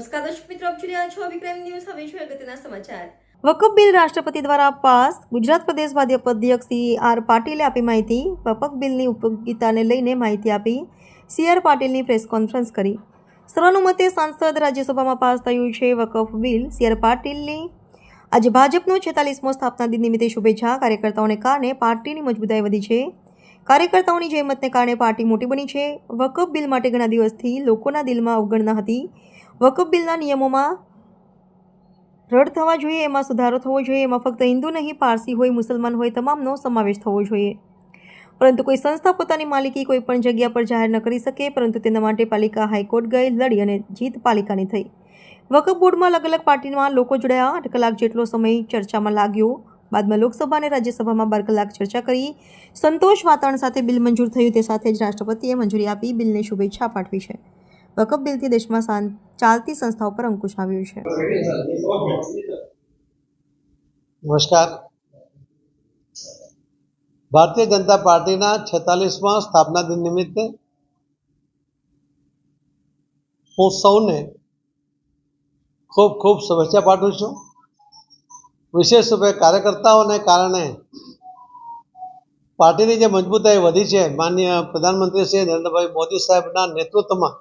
નમસ્કાર દર્શક મિત્રો, આપ જોઈ રહ્યા છો વિક્રમ ન્યૂઝ. હવે જોઈએ અગત્યના સમાચાર. વકફ બિલ રાષ્ટ્રપતિ દ્વારા પાસ. ગુજરાત પ્રદેશ ભાજપ અધ્યક્ષ સી. આર. પાટીલે આપી માહિતી. વકફ બિલની ઉપયોગિતાને લઈને માહિતી આપી. સી. આર. પાટીલની પ્રેસ કોન્ફરન્સ કરી. સર્વાનુમતે સાંસદ રાજ્યસભામાં પાસ થયું છે વકફ બિલ. સી. આર. પાટીલની આજે ભાજપનો છેતાલીસમો સ્થાપના દિન નિમિત્તે શુભેચ્છા. કાર્યકર્તાઓને કારણે પાર્ટીની મજબૂતાઈ વધી છે. કાર્યકર્તાઓની જહેમતને કારણે પાર્ટી મોટી બની છે. વકફ બિલ માટે ઘણા દિવસથી લોકોના દિલમાં અવગણના હતી. વકફ બિલના નિયમોમાં રદ થવા જોઈએ, એમાં સુધારો થવો જોઈએ, એમાં ફક્ત હિન્દુ નહીં, પારસી હોય, મુસલમાન હોય, તમામનો સમાવેશ થવો જોઈએ. પરંતુ કોઈ સંસ્થા પોતાની માલિકી કોઈ પણ જગ્યા પર જાહેર ન કરી શકે, પરંતુ તેના માટે પાલિકા હાઈકોર્ટ ગઈ, લડી અને જીત પાલિકાની થઈ. વકફ બોર્ડમાં અલગ અલગ પાર્ટીમાં લોકો જોડાયા, આઠ કલાક જેટલો સમય ચર્ચામાં લાગ્યો. બાદમાં લોકસભા અને રાજ્યસભામાં બાર કલાક ચર્ચા કરી. સંતોષ વાતાવરણ સાથે બિલ મંજૂર થયું, તે સાથે જ રાષ્ટ્રપતિએ મંજૂરી આપી, બિલને શુભેચ્છા પાઠવી છે. વકફ બિલથી દેશમાં ચાલતી સંસ્થાઓ પર અંકુશ આવ્યો છે. નમસ્કાર. ભારતીય જનતા પાર્ટીના છેતાલીસમાં સ્થાપના દિન નિમિત્તે હું સૌને ખૂબ ખૂબ શુભેચ્છા પાઠવું છું. વિશેષ રૂપે કાર્યકર્તાઓને કારણે પાર્ટીની જે મજબૂતાઈ વધી છે માન્ય પ્રધાનમંત્રી શ્રી નરેન્દ્રભાઈ મોદી સાહેબના નેતૃત્વમાં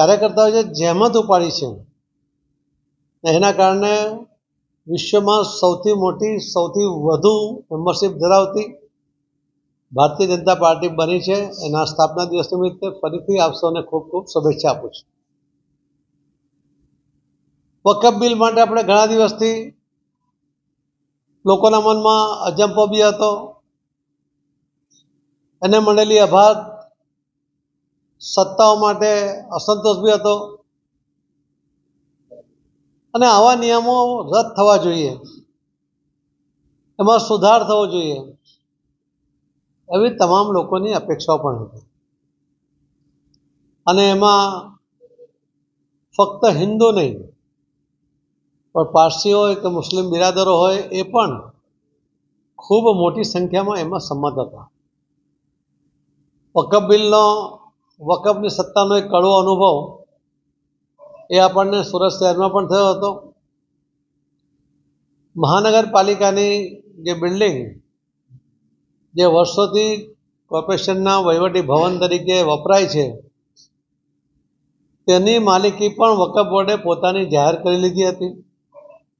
કાર્યકર્તાઓએ જે જહેમત ઉપાડી છે એના કારણે વિશ્વમાં સૌથી મોટી, સૌથી વધુ મેમ્બરશિપ ધરાવતી ભારતીય જનતા પાર્ટી બની છે. એના સ્થાપના દિવસ નિમિત્તે ફરીથી આપ સૌને ખૂબ ખૂબ શુભેચ્છા આપું છું. વકફ બિલ માટે આપણે ઘણા દિવસથી લોકોના મનમાં અજંપો બી હતો. એને મળેલી અભાર સત્તાઓ માટે અસંતોષ બી હતો. અને આવા નિયમો રદ થવા જોઈએ. એમાં સુધાર થવો જોઈએ. એવી તમામ લોકોની અપેક્ષાઓ પણ હતી. અને એમાં ફક્ત હિન્દુ નહીં, પણ પારસી હોય કે મુસ્લિમ બિરાદરો હોય એ પણ ખૂબ મોટી સંખ્યામાં એમાં સંમત હતા. વકફ બિલનો વકફની સત્તાનો એક કડવો અનુભવ એ આપણને સુરત શહેરમાં પણ થયો હતો. મહાનગરપાલિકાની જે બિલ્ડિંગ જે વર્ષોથી કોર્પોરેશનના વહીવટી ભવન તરીકે વપરાય છે, તેની માલિકી પણ વકફ બોર્ડે પોતાની જાહેર કરી લીધી હતી.